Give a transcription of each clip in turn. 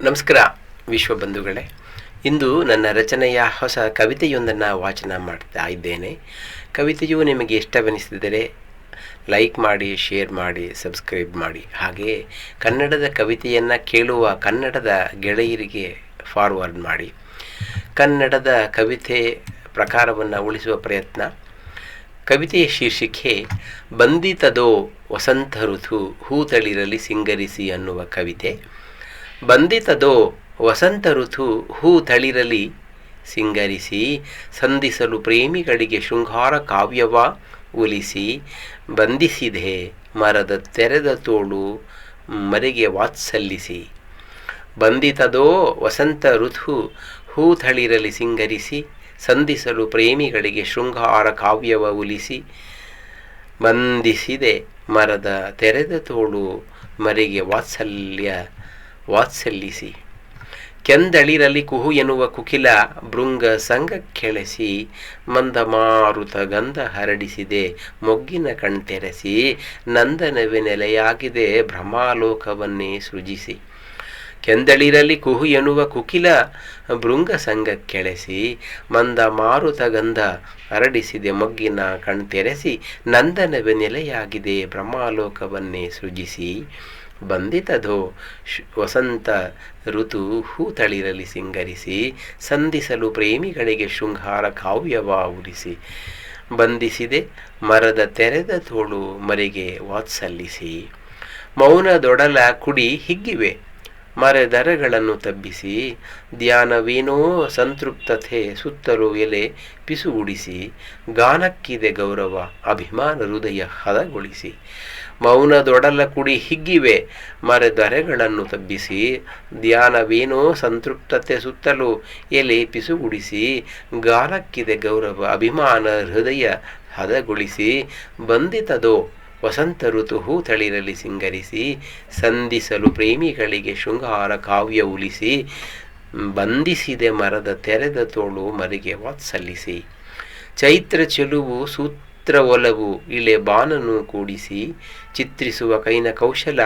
ನಮಸ್ಕಾರ, ವಿಶ್ವ ಬಂಧುಗಳೇ. ಇಂದು ನನ್ನ ರಚನೆಯ ಹೊಸ ಕವಿತೆಯೊಂದನ್ನು ವಾಚನ ಮಾಡ್ತಾ ಇದ್ದೇನೆ. ಕವಿತೆಯು ನಿಮಗೆ ಇಷ್ಟವೆನಿಸಿದರೆ ಲೈಕ್ ಮಾಡಿ, ಶೇರ್ ಮಾಡಿ, ಸಬ್ಸ್ಕ್ರೈಬ್ ಮಾಡಿ. ಹಾಗೆಯೇ ಕನ್ನಡದ ಕವಿತೆಯನ್ನು ಕೇಳುವ ಕನ್ನಡದ ಗೆಳೆಯರಿಗೆ ಫಾರ್ವರ್ಡ್ ಮಾಡಿ. ಕನ್ನಡದ ಕವಿತೆ ಪ್ರಕಾರವನ್ನು ಉಳಿಸುವ ಪ್ರಯತ್ನ. ಕವಿತೆಯ ಶೀರ್ಷಿಕೆ, ಬಂದಿತದೋ ವಸಂತ ಋತು ಹೂತಳಿರಲಿ ಸಿಂಗರಿಸಿ ಅನ್ನುವ ಕವಿತೆ. ಬಂದಿತದೋ ವಸಂತ ಋತು ಹೂ ತಳಿರಲಿ. ಸಿಂಗರಿಸಿ, ಸಂಧಿಸಲು ಪ್ರೇಮಿಗಳಿಗೆ ಶೃಂಗಾರ ಕಾವ್ಯವ ಉಲಿಸಿ, ಬಂಧಿಸಿದೆ ಮರದ ತೆರೆದ ತೋಳು ಮರೆಗೆ ವಾತ್ಸಲ್ಲಿಸಿ. ಬಂದಿತದೋ ವಸಂತ ಋತು ಹೂ ತಳಿರಲಿ ಸಿಂಗರಿಸಿ, ಸಂಧಿಸಲು ಪ್ರೇಮಿಗಳಿಗೆ ಶೃಂಗಾರ ಕಾವ್ಯವ ಉಲಿಸಿ, ಬಂಧಿಸಿದೆ ಮರದ ತೆರೆದ ತೋಳು ಮರೆಗೆ ವಾತ್ಸಲ್ಯ. ವಾತ್ಸಲ್ಲಿಸಿ ಕೆಂದಳಿರಲಿ ಕುಹು ಎನ್ನುವ ಕುಕಿಲ ಭೃಂಗ ಸಂಗ ಕೆಳಸಿ ಮಂದ ಮಾರುತ ಗಂಧ ಹರಡಿಸಿದೆ, ಮೊಗ್ಗಿನ ಕಣ್ತೆರೆಸಿ ನಂದನವೆ ನೆಲೆಯಾಗಿದೆ ಭ್ರಮಾಲೋಕವನ್ನೇ ಸೃಜಿಸಿ. ಕೆಂದಳಿರಲಿ ಕುಹು ಎನ್ನುವ ಕುಕಿಲ ಭೃಂಗ ಕೆಳೆಸಿ ಮಂದ ಮಾರುತ ಗಂಧ ಹರಡಿಸಿದೆ, ಮೊಗ್ಗಿನ ಕಣ್ತೆರೆಸಿ ನಂದನವೆ ನೆಲೆಯಾಗಿದೆ, ಬ್ರಹ್ಮಾಲೋಕವನ್ನೇ ಸೃಜಿಸಿ. ಬಂದಿತದೋ ಶ್ ವಸಂತ ಋತು ಹೂತಳಿರಲಿ ಸಿಂಗರಿಸಿ, ಸಂಧಿಸಲು ಪ್ರೇಮಿಗಳಿಗೆ ಶೃಂಗಾರ ಕಾವ್ಯವ ಉರಿಸಿ. ಬಂಧಿಸಿದೆ ಮರದ ತೆರೆದ ತೋಳು ಮರಿಗೆ ವಾತ್ಸಲ್ಲಿಸಿ. ಮೌನದೊಡಲ ಕುಡಿ ಹಿಗ್ಗಿವೆ. ಮರೆದರಗಳನ್ನು ತಬ್ಬಿಸಿ, ಧ್ಯಾನವೇನೋ ಸಂತೃಪ್ತತೆ ಸುತ್ತಲೂ ಎಲೆ ಪಿಸುಗುಡಿಸಿ ಗಾನಕ್ಕಿದೆ ಗೌರವ ಅಭಿಮಾನ ಹೃದಯ ಹದಗೊಳಿಸಿ. ಮೌನದೊಡಲ ಕುಡಿ ಹಿಗ್ಗಿವೆ, ಮರೆದರೆಗಳನ್ನು ತಬ್ಬಿಸಿ, ಧ್ಯಾನವೇನೋ ಸಂತೃಪ್ತತೆ ಸುತ್ತಲೂ ಎಲೆ ಪಿಸುಗುಡಿಸಿ ಗಾನಕ್ಕಿದೆ ಗೌರವ ಅಭಿಮಾನ ಹೃದಯ ಹದಗೊಳಿಸಿ ಬಂದಿತದೋ ವಸಂತ ಋತು ಹೂ ತಳಿರಲಿ ಸಿಂಗರಿಸಿ, ಸಂಧಿಸಲು ಪ್ರೇಮಿಗಳಿಗೆ ಶೃಂಗಾರ ಕಾವ್ಯ ಉಲಿಸಿ ಬಂಧಿಸಿದೆ ಮರದ ತೆರೆದ ತೋಳು ಮರಿಗೆ ವಾತ್ಸಲ್ಲಿಸಿ. ಚೈತ್ರ ಚೆಲುವು ಸೂತ್ರ ಒಲವು ಇಳೆ ಬಾನನು ಕೂಡಿಸಿ, ಚಿತ್ರಿಸುವ ಕೈನ ಕೌಶಲ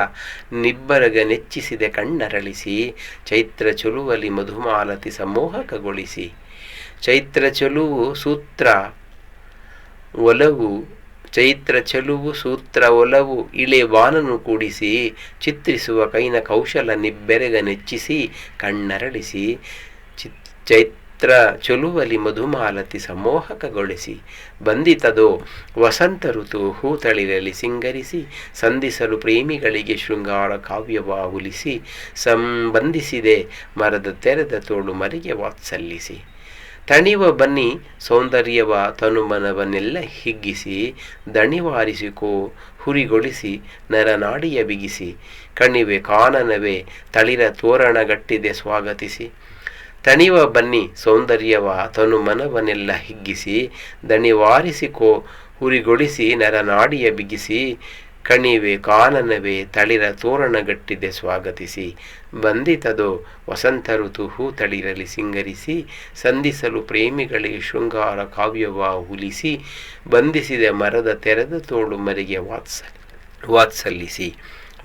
ನಿಬ್ಬರಗ ನೆಚ್ಚಿಸಿದೆ ಕಣ್ಣರಳಿಸಿ, ಚೈತ್ರ ಚೆಲುವಲಿ ಮಧುಮಾಲತಿ ಸಮೋಹಕಗೊಳಿಸಿ. ಚೈತ್ರ ಚೆಲುವು ಸೂತ್ರ ಒಲವು ಚೈತ್ರ ಚಲುವು, ಸೂತ್ರ ಒಲವು, ಇಳೆ ವಾನನು ಕೂಡಿಸಿ, ಚಿತ್ರಿಸುವ ಕೈನ ಕೌಶಲ ನಿಬ್ಬೆರೆಗ ನೆಚ್ಚಿಸಿ, ಕಣ್ಣರಳಿಸಿ, ಚಿತ್, ಚೈತ್ರ ಚಲುವಲಿ ಮಧುಮಾಲತಿ ಸಮೋಹಕಗೊಳಿಸಿ ಬಂದಿತದೋ ವಸಂತ ಋತು ಹೂತಳಿರಲಿ ಸಿಂಗರಿಸಿ, ಸಂಧಿಸಲು ಪ್ರೇಮಿಗಳಿಗೆ ಶೃಂಗಾರ ಕಾವ್ಯವ ಉಲಿಸಿ ಸಂಬಂಧಿಸಿದೆ ಮರದ ತೆರೆದ ತೋಳು ಮರಿಗೆ ವಾತ್ಸಲ್ಲಿಸಿ. ತಣಿವ ಬನ್ನಿ ಸೌಂದರ್ಯವ ತನುಮನವನ್ನೆಲ್ಲ ಹಿಗ್ಗಿಸಿ, ದಣಿವಾರಿಸಿಕೋ, ಹುರಿಗೊಳಿಸಿ, ನರನಾಡಿಯ ಬಿಗಿಸಿ, ಕಣಿವೆ ಕಾನನವೇ ತಳಿರ ತೋರಣಗಟ್ಟಿದೆ ಸ್ವಾಗತಿಸಿ. ತಣಿವ ಬನ್ನಿ ಸೌಂದರ್ಯವ ತನುಮನವನ್ನೆಲ್ಲ ಹಿಗ್ಗಿಸಿ, ದಣಿವಾರಿಸಿಕೋ, ಹುರಿಗೊಳಿಸಿ, ನರನಾಡಿಯ ಬಿಗಿಸಿ ಕಣಿವೆ ಕಾನನವೇ ತಳಿರ ತೋರಣಗಟ್ಟಿದೆ ಸ್ವಾಗತಿಸಿ. ಬಂದಿತದೋ ವಸಂತ ಋತು ಹೂ ತಳಿರಲಿ ಸಿಂಗರಿಸಿ, ಸಂಧಿಸಲು ಪ್ರೇಮಿಗಳಿಗೆ ಶೃಂಗಾರ ಕಾವ್ಯವ ಉಲಿಸಿ ಬಂಧಿಸಿದ ಮರದ ತೆರೆದ ತೋಳು ಮರಿಗೆ ವಾತ್ಸ, ವಾತ್ಸಲ್ಲಿಸಿ.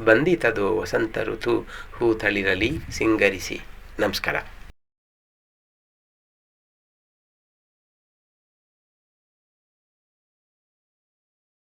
ಬಂದಿತದೋ ವಸಂತ ಋತು ಹೂ ತಳಿರಲಿ ಸಿಂಗರಿಸಿ. ನಮಸ್ಕಾರ.